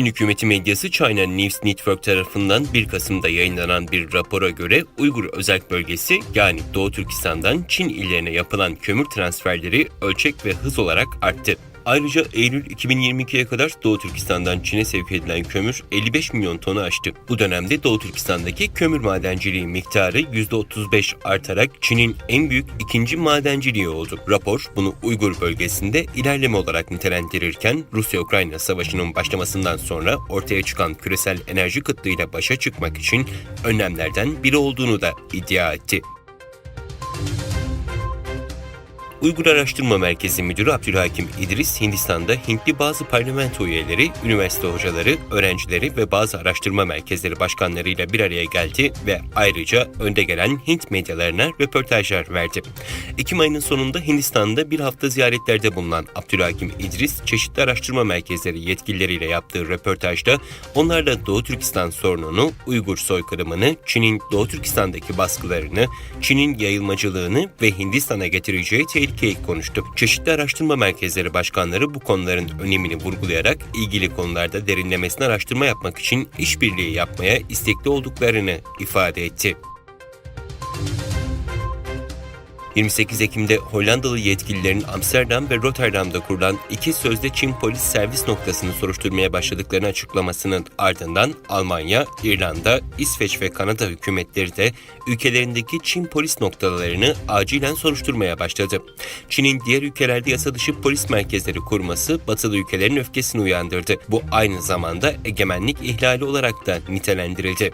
Çin hükümeti medyası China News Network tarafından 1 Kasım'da yayınlanan bir rapora göre Uygur özel bölgesi yani Doğu Türkistan'dan Çin illerine yapılan kömür transferleri ölçek ve hız olarak arttı. Ayrıca Eylül 2022'ye kadar Doğu Türkistan'dan Çin'e sevk edilen kömür 55 milyon tonu aştı. Bu dönemde Doğu Türkistan'daki kömür madenciliği miktarı %35 artarak Çin'in en büyük ikinci madenciliği oldu. Rapor bunu Uygur bölgesinde ilerleme olarak nitelendirirken Rusya-Ukrayna savaşının başlamasından sonra ortaya çıkan küresel enerji kıtlığıyla başa çıkmak için önlemlerden biri olduğunu da iddia etti. Uygur Araştırma Merkezi Müdürü Abdülhakim İdris, Hindistan'da Hintli bazı parlamento üyeleri, üniversite hocaları, öğrencileri ve bazı araştırma merkezleri başkanlarıyla bir araya geldi ve ayrıca önde gelen Hint medyalarına röportajlar verdi. Ekim ayının sonunda Hindistan'da bir hafta ziyaretlerde bulunan Abdülhakim İdris, çeşitli araştırma merkezleri yetkilileriyle yaptığı röportajda onlarla Doğu Türkistan sorununu, Uygur soykırımını, Çin'in Doğu Türkistan'daki baskılarını, Çin'in yayılmacılığını ve Hindistan'a getireceği tehlikeyi konuştu. Çeşitli araştırma merkezleri başkanları bu konuların önemini vurgulayarak ilgili konularda derinlemesine araştırma yapmak için işbirliği yapmaya istekli olduklarını ifade etti. 28 Ekim'de Hollandalı yetkililerin Amsterdam ve Rotterdam'da kurulan iki sözde Çin polis servis noktasını soruşturmaya başladıklarını açıklamasının ardından Almanya, İrlanda, İsveç ve Kanada hükümetleri de ülkelerindeki Çin polis noktalarını acilen soruşturmaya başladı. Çin'in diğer ülkelerde yasa dışı polis merkezleri kurması batılı ülkelerin öfkesini uyandırdı. Bu aynı zamanda egemenlik ihlali olarak da nitelendirildi.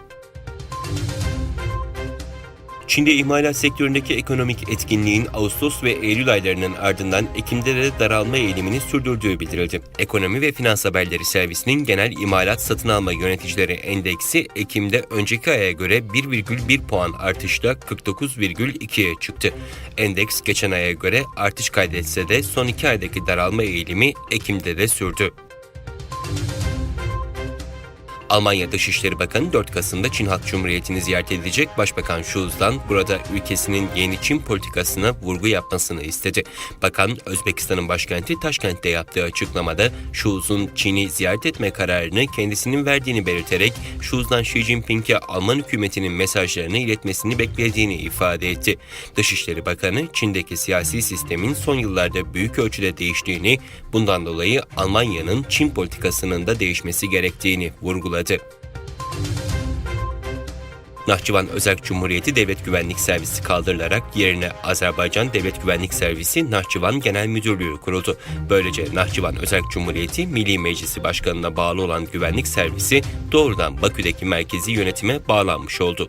Çin'de imalat sektöründeki ekonomik etkinliğin Ağustos ve Eylül aylarının ardından Ekim'de de daralma eğilimini sürdürdüğü bildirildi. Ekonomi ve Finans Haberleri Servisi'nin genel imalat satın alma yöneticileri endeksi Ekim'de önceki aya göre 1,1 puan artışla 49,2'ye çıktı. Endeks geçen aya göre artış kaydetse de son iki aydaki daralma eğilimi Ekim'de de sürdü. Almanya Dışişleri Bakanı 4 Kasım'da Çin Halk Cumhuriyeti'ni ziyaret edecek Başbakan Schulz'dan burada ülkesinin yeni Çin politikasına vurgu yapmasını istedi. Bakan Özbekistan'ın başkenti Taşkent'te yaptığı açıklamada Schulz'un Çin'i ziyaret etme kararını kendisinin verdiğini belirterek Schulz'dan Xi Jinping'e Alman hükümetinin mesajlarını iletmesini beklediğini ifade etti. Dışişleri Bakanı Çin'deki siyasi sistemin son yıllarda büyük ölçüde değiştiğini, bundan dolayı Almanya'nın Çin politikasının da değişmesi gerektiğini vurguladı. Nahçıvan Özerk Cumhuriyeti Devlet Güvenlik Servisi kaldırılarak yerine Azerbaycan Devlet Güvenlik Servisi Nahçıvan Genel Müdürlüğü kuruldu. Böylece Nahçıvan Özerk Cumhuriyeti Milli Meclisi Başkanı'na bağlı olan güvenlik servisi doğrudan Bakü'deki merkezi yönetime bağlanmış oldu.